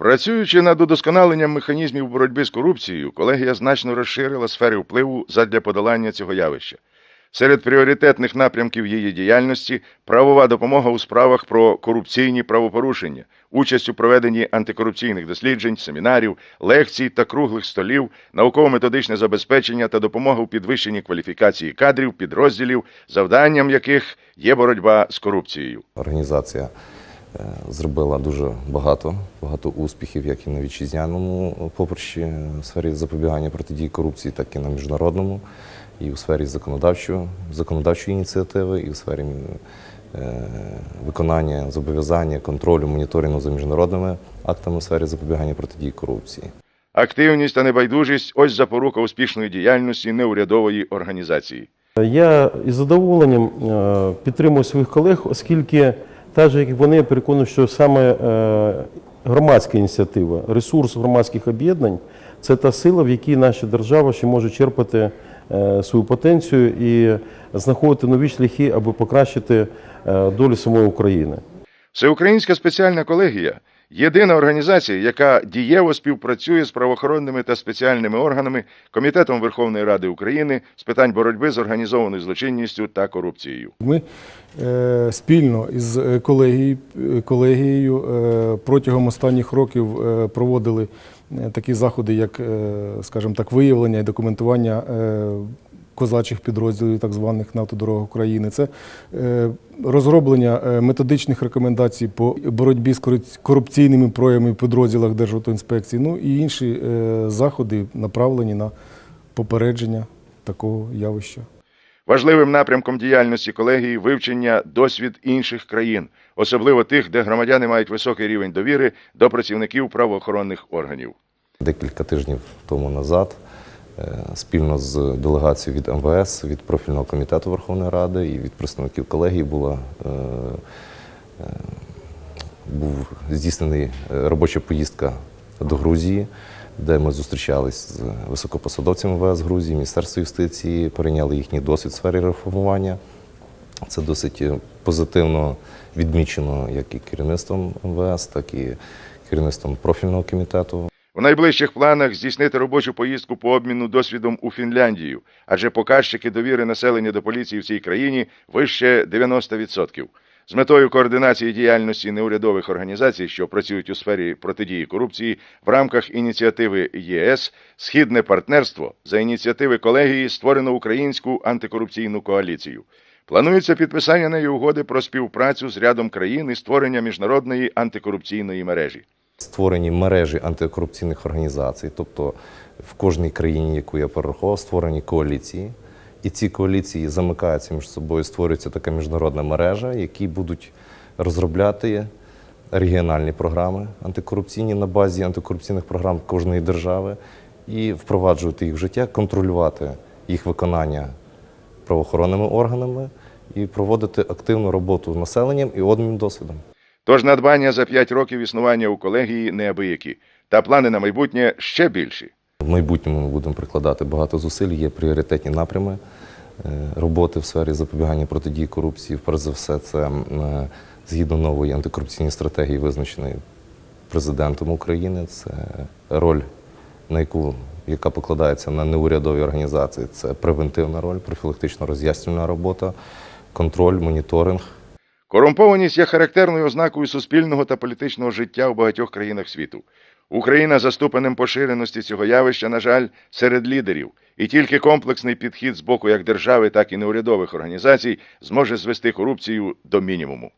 Працюючи над удосконаленням механізмів боротьби з корупцією, колегія значно розширила сфери впливу задля подолання цього явища. Серед пріоритетних напрямків її діяльності правова допомога у справах про корупційні правопорушення, участь у проведенні антикорупційних досліджень, семінарів, лекцій та круглих столів, науково-методичне забезпечення та допомога у підвищенні кваліфікації кадрів, підрозділів, завданням яких є боротьба з корупцією. Організація зробила дуже багато, багато успіхів, як і на вітчизняному поприщі е, в сфері запобігання протидії корупції, так і на міжнародному, і у сфері законодавчої, законодавчої ініціативи, і у сфері е, виконання зобов'язання, контролю, моніторингу за міжнародними актами у сфері запобігання протидії корупції. Активність та небайдужість ось запорука успішної діяльності неурядової організації. Я із задоволенням е, підтримую своїх колег, оскільки так же, як вони, я переконую, що саме е, громадська ініціатива, ресурс громадських об'єднань це та сила, в якій наша держава ще може черпати е, свою потенцію і знаходити нові шляхи, аби покращити е, долю самої України. Всеукраїнська спеціальна колегія єдина організація, яка дієво співпрацює з правоохоронними та спеціальними органами, Комітетом Верховної Ради України з питань боротьби з організованою злочинністю та корупцією. Ми е, спільно із е, колегією, колегією е, протягом останніх років е, проводили е, такі заходи, як, е, скажімо так, виявлення і документування е, козачих підрозділів, так званих на автодорогах України. Це е, розроблення е, методичних рекомендацій по боротьбі з кору- корупційними проявами в підрозділах Державтоінспекції, ну і інші е, заходи направлені на попередження такого явища. Важливим напрямком діяльності колегії вивчення досвід інших країн, особливо тих, де громадяни мають високий рівень довіри до працівників правоохоронних органів. Декілька тижнів тому назад спільно з делегацією від МВС, від профільного комітету Верховної Ради і від представників колегії була е, е, був здійснений е, робоча поїздка до Грузії, де ми зустрічались з високопосадовцями МВС Грузії, Міністерства юстиції, перейняли їхній досвід в сфері реформування. Це досить е, позитивно відмічено як і керівництвом МВС, так і керівництвом профільного комітету. У найближчих планах здійснити робочу поїздку по обміну досвідом у Фінляндію, адже показчики довіри населення до поліції в цій країні вище 90%. З метою координації діяльності неурядових організацій, що працюють у сфері протидії корупції, в рамках ініціативи ЄС Східне партнерство за ініціативи колегії створено українську антикорупційну коаліцію. Планується підписання нею угоди про співпрацю з рядом країн і створення міжнародної антикорупційної мережі. Створені мережі антикорупційних організацій, тобто в кожній країні, яку я перерахував, створені коаліції. І ці коаліції замикаються між собою, створюється така міжнародна мережа, які будуть розробляти регіональні програми антикорупційні на базі антикорупційних програм кожної держави і впроваджувати їх в життя, контролювати їх виконання правоохоронними органами і проводити активну роботу з населенням і обмін досвідом. Тож надбання за 5 років існування у колегії неабиякі, та плани на майбутнє ще більші. В майбутньому ми будемо прикладати багато зусиль, є пріоритетні напрями е, роботи в сфері запобігання протидії корупції. Перш за все, це е, згідно нової антикорупційної стратегії, визначеної президентом України. Це роль, на яку яка покладається на неурядові організації. Це превентивна роль, профілактично роз'яснювальна робота, контроль, моніторинг. Корумпованість є характерною ознакою суспільного та політичного життя у багатьох країнах світу. Україна за ступенем поширеності цього явища, на жаль, серед лідерів, і тільки комплексний підхід з боку як держави, так і неурядових організацій зможе звести корупцію до мінімуму.